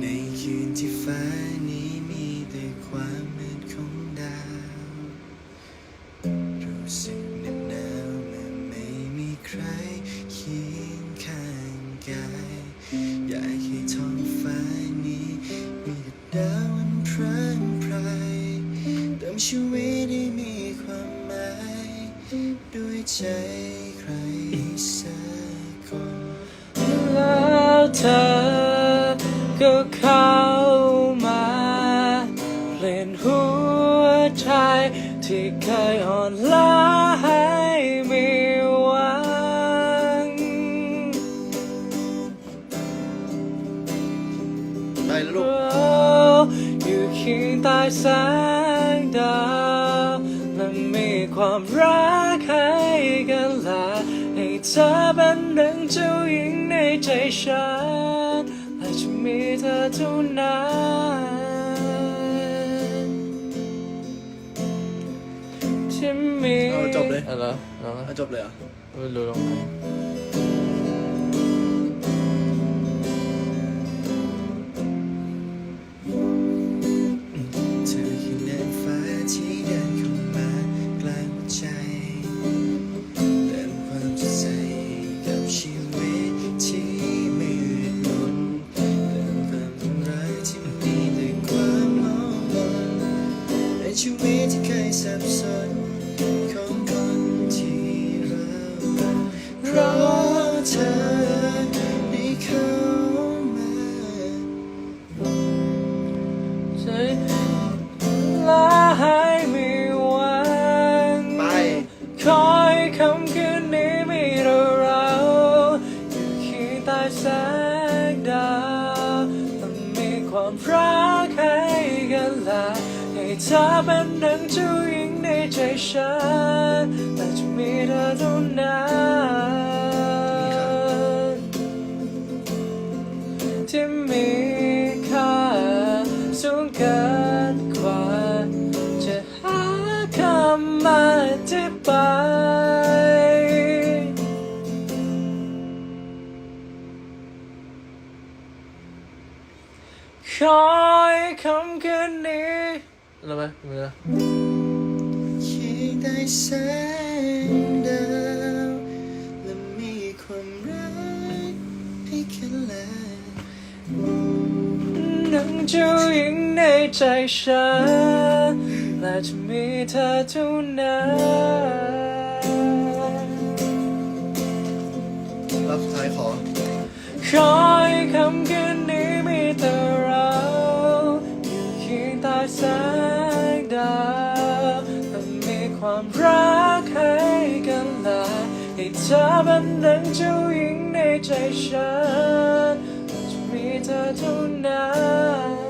ในคืนที่ฟ้านี้มีแต่ความมืดของดาว รู้สึกเหน็บหนาวเมื่อไม่มีใครเคียงข้างกาย อยากให้ท้องฟ้านี้ มีแต่ดาวอันพร่างไพรเติมชีวิตให้มีความหมาย ด้วยใจใครสักคนแล้วเธอ ที่เคยอ่อนล้าให้มีหวัง ไปแล้วลูก อยู่เคียงใต้แสงดาวและมีความรักให้กันและให้เธอเป็นดังเจ้าหญิงในใจฉันและจะมีเธอเท่านั้น ที่มีเอาจบเลยอะไรเอาละเอาจบเลยเหรอ ไม่รู้หรอกเเคยสับสนของคนที่ราเพราะเธอได้เข้ามาใจลาให้มีหวังไปคอยคำคืนนี้มีเราอยู่เคียงใต้แสงดาวมีความรักให้กันและให้ เธอเป็นดังเจ้าหญิงในใจฉันและจะมีเธอเท่านั้นที่มีค่าสูงเกินกว่า จะหาคำมาอธิบายขอให้คำคืนนี้ อะไรไหมไม่รู้เคียงได้แสงดาวและมีความรักให้กันและนังเจ้าหญิงในใจฉันและจะมีเธอเท่านั้นรับสุดท้ายขอขอให้คำคืนนี้ งใต้แสงดาวและมีความรักให้กันหลายให้เธอเป็นดังเจ้าหญิงในใจฉันจะมีเธอเท่านั้น